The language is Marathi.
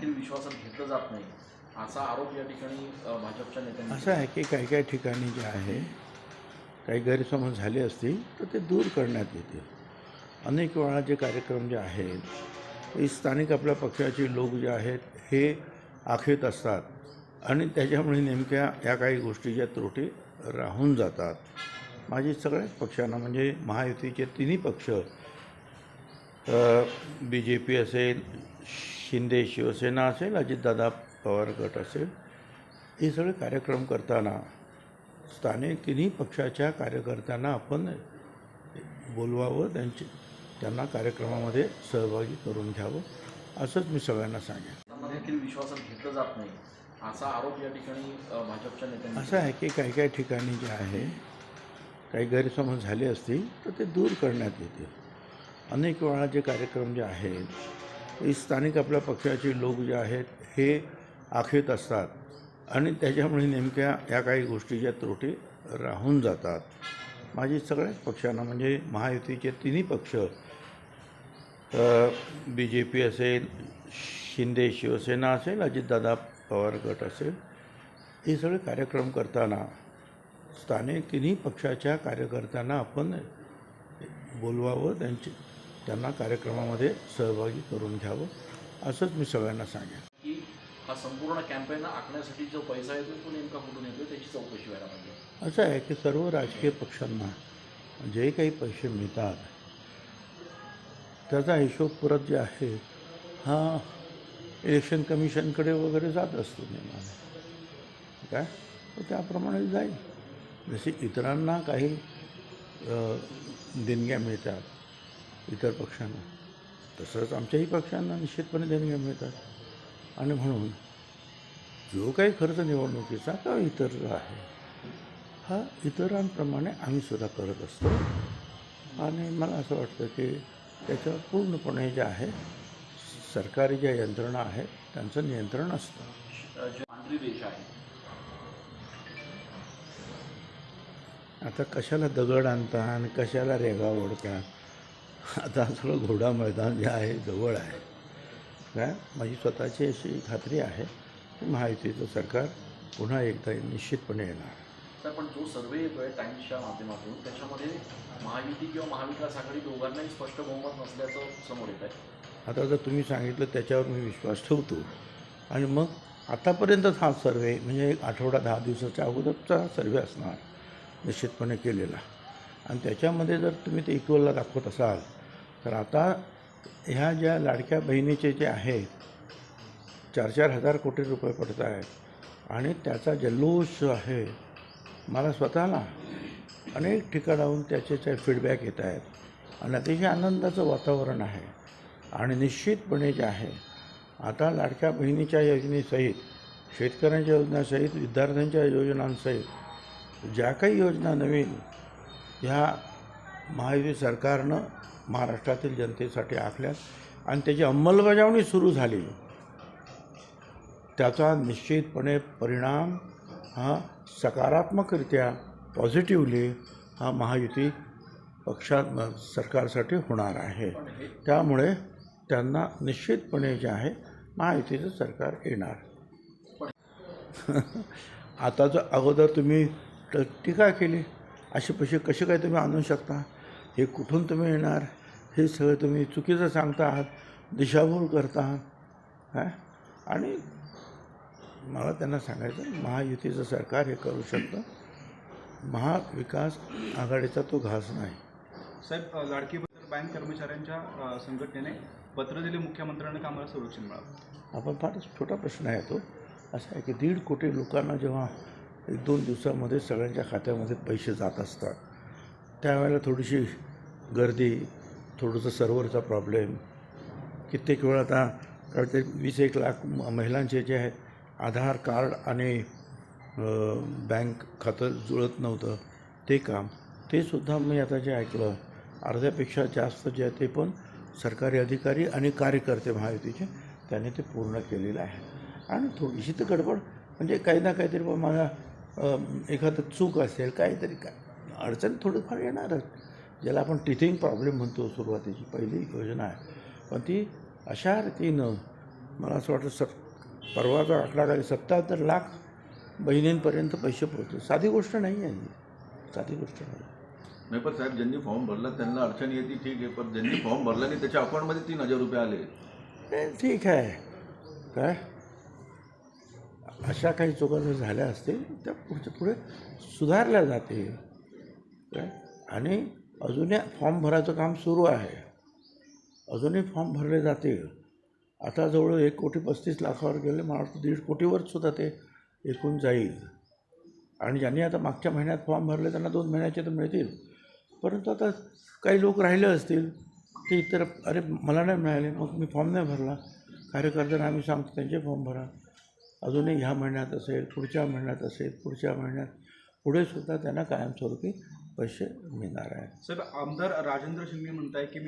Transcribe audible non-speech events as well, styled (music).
देखील विश्वासात घेतलं जात नाही. असा आरोप या ठिकाणी भाजपच्या नेत्यांनी असं आहे की काही काही ठिकाणी जे आहे काही गैरसमज झाले असतील तर ते दूर करण्यात येतील. अनेक वेळा जे कार्यक्रम जे आहेत ते स्थानिक आपल्या पक्षाचे लोक जे आहेत हे आखेत असतात. आणि त्याच्यामुळे नेमक्या या काही गोष्टीच्या त्रुटी राहून जातात. माझी सगळ्याच पक्षांना म्हणजे महायुतीचे तिन्ही पक्ष बी जे पी असेल शिंदे शिवसेना असेल अजितदादा पवार गट असेल हे सगळे कार्यक्रम करताना स्थानिक तिन्ही पक्षाच्या कार्यकर्त्यांना आपण बोलवावं त्यांची त्यांना कार्यक्रमामध्ये सहभागी करून घ्यावं असंच मी सगळ्यांना सांगेन. त्यांना देखील विश्वासात घेतलं जात नाही असा आरोप या ठिकाणी अ, भाजपच्या नेत्यांनी असं आहे की काही काही ठिकाणी जे आहे काही गैरसमज झाले असतील तर ते दूर करण्यात येतील. अनेक वेळा जे कार्यक्रम जे आहेत स्थानिक आपल्या पक्षाचे लोक जे आहेत हे आखेत असतात. आणि त्याच्यामुळे नेमक्या या काही गोष्टीच्या त्रुटी राहून जातात. माझी सगळ्याच पक्षांना म्हणजे महायुतीचे तिन्ही पक्ष बी जे पी असेल शिंदे शिवसेना असेल अजितदादा पवार गट असेल हे सगळे कार्यक्रम करताना स्थानिक तिन्ही पक्षाच्या कार्यकर्त्यांना आपण बोलवावं त्यांची त्यांना कार्यक्रमामध्ये सहभागी करून घ्यावं असंच मी सगळ्यांना सांगेन. की हा संपूर्ण कॅम्पेन आखण्यासाठी जो पैसा येतो तो नेमका कुठून येतो त्याची चौकशी व्हायला पाहिजे. असं आहे की सर्व राजकीय पक्षांना जे काही पैसे मिळतात त्याचा हिशोब परत जे आहे हा इलेक्शन कमिशनकडे वगैरे जात असतो नेमाने. काय? तर त्याप्रमाणे जाईल. जसे इतरांना काही देणग्या मिळतात इतर पक्षांना. तसंच आमच्याही पक्षांना निश्चितपणे देणग्या मिळतात. आणि म्हणून जो काही खर्च निवडणुकीचा किंवा इतर आहे. हा इतरांप्रमाणे आम्ही सुद्धा करत असतो. आणि मला असं वाटतं की त्याच्यावर पूर्णपणे जे आहे सरकारी ज्या यंत्रणा आहेत त्यांचं नियंत्रण असतं. देश आहे आता कशाला दगड आणता आणि कशाला रेगा ओढतात? आता सगळं घोडा मैदान जे आहे जवळ आहे. काय? माझी स्वतःची अशी खात्री आहे. की महायुतीचं सरकार पुन्हा एकदा निश्चितपणे येणार. तर पण जो सर्वे येतोय टाइम्सच्या माध्यमातून त्याच्यामध्ये महायुती किंवा महाविकास आघाडी दोघांनाही स्पष्ट बहुमत नसल्याचं समोर येत आहे आता जर तुम्ही सांगितलं त्याच्यावर मी विश्वास ठेवतो. आणि मग आतापर्यंतच हा सर्वे म्हणजे एक आठवडा दहा दिवसाच्या अगोदरचा सर्वे असणार निश्चितपणे केलेला. आणि त्याच्यामध्ये जर तुम्ही ते इक्वलला दाखवत असाल तर आता ह्या ज्या लाडक्या बहिणीचे जे आहेत चार चार हजार कोटी रुपये पडत आहेत आणि त्याचा जल्लोष आहे मला स्वतःला अनेक ठिकाणाहून त्याचे जे फीडबॅक येत आहेत. आणि अतिशय आनंदाचं वातावरण आहे. आणि निश्चितपणे जे आहे आता लाडक्या बहिणीच्या योजनेसहित शेतकऱ्यांच्या योजनासहित विद्यार्थ्यांच्या योजनांसहित ज्या काही योजना नवीन ह्या महायुती सरकारनं महाराष्ट्रातील जनतेसाठी आखल्यात आणि त्याची अंमलबजावणी सुरू झाली. त्याचा निश्चितपणे परिणाम हा सकारात्मकरित्या पॉझिटिव्हली हा महायुती पक्षात सरकारसाठी होणार आहे. त्यामुळे त्यांना निश्चितपणे जे आहे महायुतीचं सरकार येणार. (laughs) आता जर अगोदर तुम्ही टीका केली. असे पैसे कसे काय तुम्ही आणू शकता? हे कुठून तुम्ही येणार? हे सगळं तुम्ही चुकीचं सांगता आहात दिशाभूल करता आहात काय आणि मला त्यांना सांगायचं महायुतीचं सरकार हे करू शकतं. महाविकास आघाडीचा तो घास नाही. साहेब लाडकी बँक कर्मचाऱ्यांच्या संघटनेने पत्र दिले मुख्यमंत्र्यांना का आम्हाला संरक्षण मिळावं आपण फारच छोटा प्रश्न आहे तो. असा आहे की दीड कोटी लोकांना जेव्हा एक दोन दिवसामध्ये सगळ्यांच्या खात्यामध्ये पैसे जात असतात. त्यावेळेला थोडीशी गर्दी थोडंसं सर्व्हरचा प्रॉब्लेम. कित्येक वेळा आता ते वीस एक लाख म- महिलांचे जे आहे आधार कार्ड आणि बँक खातं जुळत नव्हतं. ते काम ते सुद्धा मी आता जे ऐकलं अर्ध्यापेक्षा जास्त जे आहे ते पण सरकारी अधिकारी आणि कार्यकर्ते महायुतीचे त्यांनी ते पूर्ण केलेलं आहे. आणि थोडीशी तर गडबड म्हणजे काही ना काहीतरी पण मला एखादं चूक असेल काहीतरी काय. अडचण थोडीफार येणारच. ज्याला आपण टिथिंग प्रॉब्लेम म्हणतो सुरुवातीची पहिली योजना आहे. पण ती अशा रीतीनं मला असं वाटतं सत परवाचा आकडा काय सत्याहत्तर लाख बहिणींपर्यंत पैसे पोहोचले. साधी गोष्ट नाही आहे ही. साधी गोष्ट नाही. नाही पण साहेब ज्यांनी फॉर्म भरला त्यांना अडचण येते ठीक आहे. पण ज्यांनी फॉर्म भरला नाही त्याच्या अकाउंटमध्ये तीन हजार रुपये आले. ठीक आहे. काय? अशा काही चुका जर झाल्या असतील त्या पुढच्या पुढे सुधारल्या जातील. काय? आणि अजूनही फॉर्म भरायचं काम सुरू आहे. अजूनही फॉर्म भरले जातील. आता जवळ एक कोटी पस्तीस लाखावर गेले मला वाटतं दीड कोटीवर सुद्धा ते एकूण जाईल. आणि ज्यांनी आता मागच्या महिन्यात फॉर्म भरले त्यांना दोन महिन्याचे तर मिळतील. परंतु आता काही लोक राहिले असतील ते इतर अरे मला नाही मिळाले मग मी फॉर्म नाही भरला. कार्यकर्त्यांना आम्ही सांगतो त्यांचे फॉर्म भरा. अजूनही ह्या महिन्यात असेल पुढच्या महिन्यात असेल पुढच्या महिन्यात पुढे सुद्धा त्यांना कायमस्वरूपी पैसे मिळणार आहे सर आमदार राजेंद्र शिंगणे म्हणताय की मी